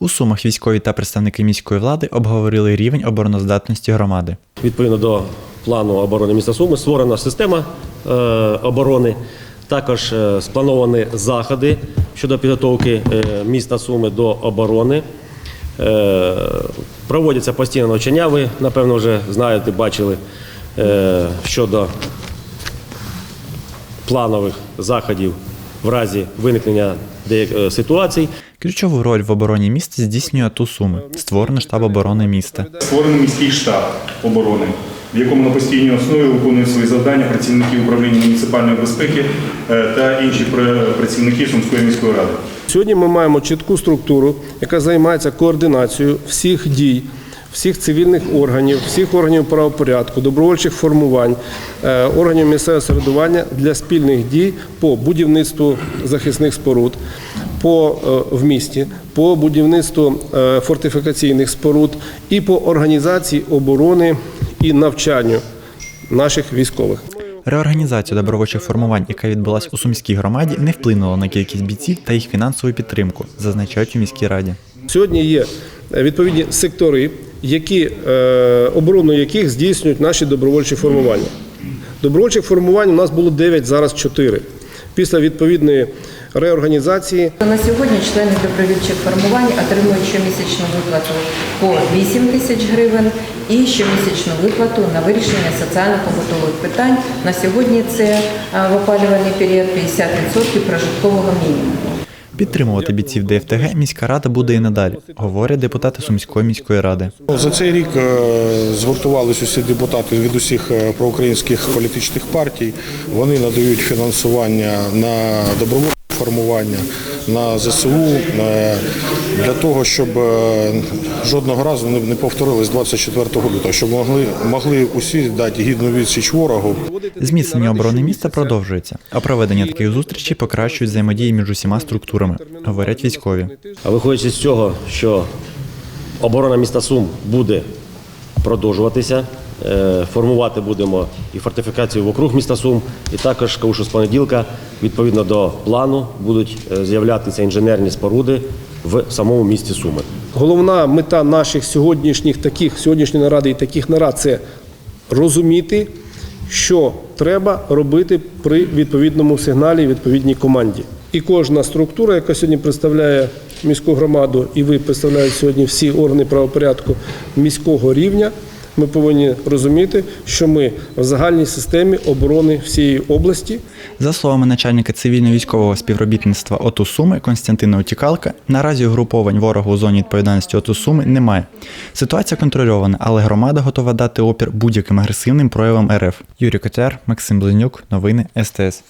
У Сумах військові та представники міської влади обговорили рівень обороноздатності громади. Відповідно до плану оборони міста Суми створена система е, оборони. Також е, сплановані заходи щодо підготовки е, міста Суми до оборони. Проводяться постійно навчання. Ви, напевно, вже знаєте, бачили щодо планових заходів в разі виникнення деяких ситуацій. Ключову роль в обороні міста здійснює АТУ Суми, створений штаб оборони міста. Створений міський штаб оборони, в якому на постійній основі виконують свої завдання працівники управління муніципальної безпеки е, та інші працівники Сумської міської ради. Сьогодні ми маємо чітку структуру, яка займається координацією всіх дій, всіх цивільних органів, всіх органів правопорядку, добровольчих формувань, е, органів місцевого самоврядування для спільних дій по будівництву захисних споруд, по е, в місті, по будівництву е, фортифікаційних споруд і по організації оборони і навчанню наших військових. Реорганізація добровольчих формувань, яка відбулась у сумській громаді, не вплинула на кількість бійців та їх фінансову підтримку, зазначають у міській раді. Сьогодні є е, відповідні сектори, які, оборону яких здійснюють наші добровольчі формування. Добровольчих формувань у нас було 9, зараз 4. Після відповідної реорганізації На сьогодні члени добровільчих формувань отримують щомісячну виплату по 8 тисяч гривень і щомісячну виплату на вирішення соціально-побутових питань. На сьогодні це в опалювальний період 50% прожиткового мінімуму. Підтримувати бійців ДФТГ міська рада буде і надалі, говорять депутати Сумської міської ради. За цей рік е, згуртувалися усі депутати від усіх е, проукраїнських політичних партій. Вони надають фінансування на добровольне формування, на ЗСУ е, для того, щоб е, жодного разу не- повторилось 24 лютого, щоб могли, могли усі дати гідну відсіч ворогу. Зміцнення оборони міста продовжується, а проведення таких зустрічей покращують взаємодії між усіма структурами, говорять військові. А виходячи з цього, що оборона міста Сум буде продовжуватися, формувати будемо і фортифікацію вокруг міста Сум, і також, кажу, з понеділка, відповідно до плану, будуть е, з'являтися інженерні споруди в самому місті Суми. головна мета наших сьогоднішніх таких сьогоднішньої наради і таких нарад це розуміти, що треба робити при відповідному сигналі, відповідній команді. І кожна структура, яка сьогодні представляє міську громаду, і ви представляєте сьогодні всі органи правопорядку міського рівня. Ми повинні розуміти, що ми в загальній системі оборони всієї області. За словами начальника цивільно-військового співробітництва ОТУ Суми Константина Утікалка, наразі угруповань ворога у зоні відповідальності ОТУ Суми немає. Ситуація контрольована, але громада готова дати опір будь-яким агресивним проявам РФ. Юрій Котяр, Максим Блинюк, новини СТС.